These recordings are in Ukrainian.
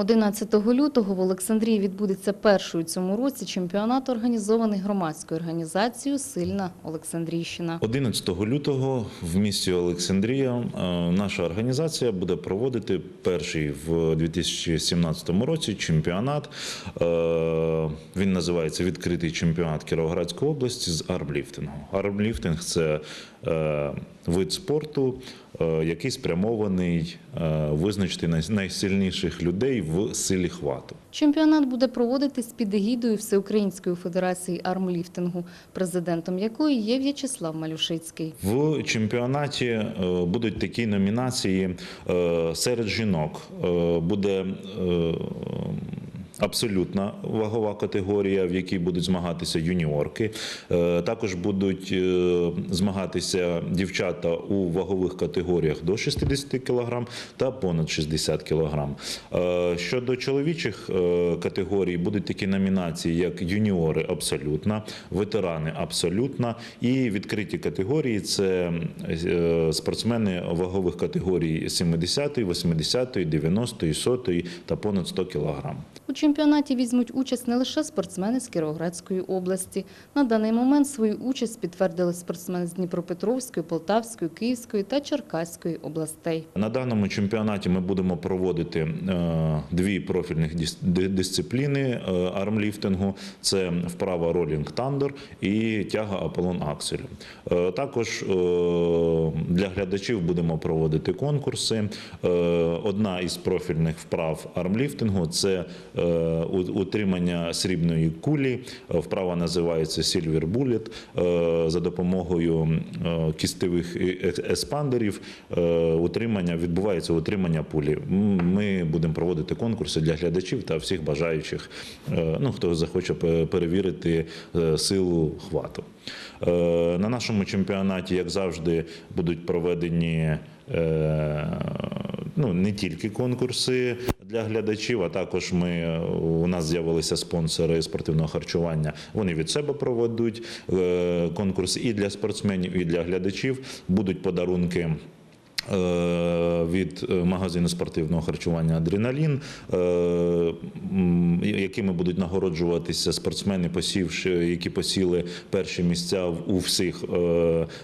11 лютого в Олександрії відбудеться перший у цьому році чемпіонат, організований громадською організацією Сильна Олександрійщина. 11 лютого в місті Олександрія е, наша організація буде проводити перший в 2017 році чемпіонат. Е, Він називається відкритий чемпіонат Кіровоградської області з армліфтингу. Армліфтинг це е, вид спорту, е, який спрямований е, визначити най- найсильніших людей в силі хвату. Чемпіонат буде проводитись під егідою Всеукраїнської федерації армліфтингу, президентом якої є В'ячеслав Малюшицький. В чемпіонаті е, будуть такі номінації серед жінок. Буде абсолютна вагова категорія, в якій будуть змагатися юніорки. Е, Також будуть е, змагатися дівчата у вагових категоріях до 60 кг та понад 60 кг. Е, Щодо чоловічих категорій, будуть такі номінації, як юніори абсолютна, ветерани абсолютна і відкриті категорії це спортсмени вагових категорій 70, 80, 90, 100 та понад 100 кг. Чемпіонаті візьмуть участь не лише спортсмени з Кіровоградської області. На даний момент свою участь підтвердили спортсмени з Дніпропетровської, Полтавської, Київської та Черкаської областей. На даному чемпіонаті ми будемо проводити е, дві профільних дис- дисципліни е, армліфтингу: це вправа ролінг тандер і тяга Аполлон Аксель. Е, Також для глядачів будемо проводити конкурси. Е, Одна із профільних вправ армліфтингу це е, утримання срібної кулі. Вправа називається Silver Bullet. Е, За допомогою кістових е- еспандерів утримання відбувається утримання пулі. Ми будемо проводити конкурси для глядачів та всіх бажаючих, ну хто захоче перевірити силу хвату. На нашому чемпіонаті, як завжди, будуть проведені. е, Ну, не тільки конкурси для глядачів, а також ми у нас з'явилися спонсори спортивного харчування. Вони від себе проведуть е, конкурс і для спортсменів, і для глядачів. Будуть подарунки. Е, Від е, магазину спортивного харчування Адреналін, е, якими будуть нагороджуватися спортсмени, посівши, які посіли перші місця у всіх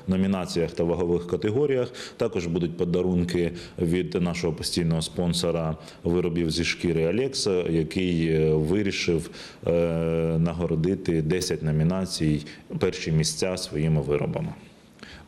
номінаціях та вагових категоріях. Також будуть подарунки від нашого постійного спонсора виробів зі шкіри Алекса, який вирішив нагородити 10 номінацій перші місця своїми виробами.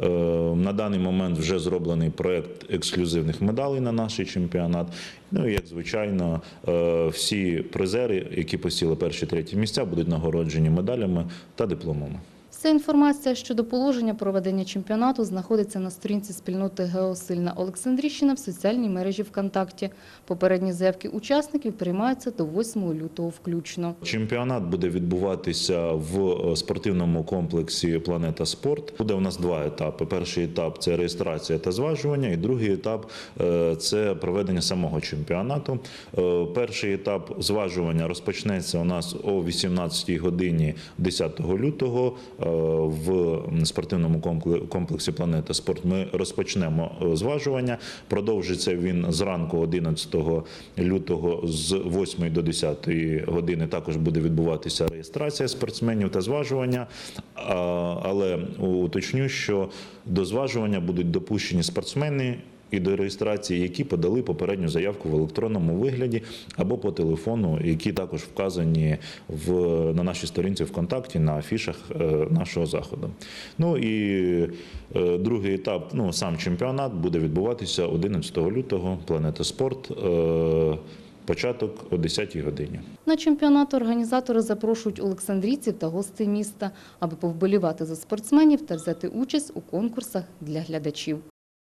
Е, На даний момент вже зроблений проект ексклюзивних медалей на наш чемпіонат. Ну і як звичайно, е, всі призери, які посіли перші треті місця, будуть нагороджені медалями та дипломами. Вся інформація щодо положення проведення чемпіонату знаходиться на сторінці спільноти ГЕО Сильна Олександрійщина в соціальній мережі ВКонтакті. Попередні заявки учасників приймаються до 8 лютого включно. Чемпіонат буде відбуватися в е, спортивному комплексі Планета Спорт. Буде у нас два етапи. Перший етап це реєстрація та зважування, і другий етап е, це проведення самого чемпіонату. Е, Перший етап зважування розпочнеться у нас о 18 годині 10 лютого в спортивному компле- комплексі Планета Спорт. Ми розпочнемо е, зважування. Продовжиться він зранку 11 лютого з 8 до 10 години. Також буде відбуватися реєстрація спортсменів та зважування. Але уточню, що до зважування будуть допущені спортсмени. І до реєстрації, які подали попередню заявку в електронному вигляді або по телефону, які також вказані в на нашій сторінці ВКонтакті на афішах е, нашого заходу. Ну і е, другий етап, ну сам чемпіонат, буде відбуватися 11 лютого. Планета Спорт. е, Початок о 10 годині. На чемпіонат організатори запрошують олександрійців та гостей міста, аби повболівати за спортсменів та взяти участь у конкурсах для глядачів.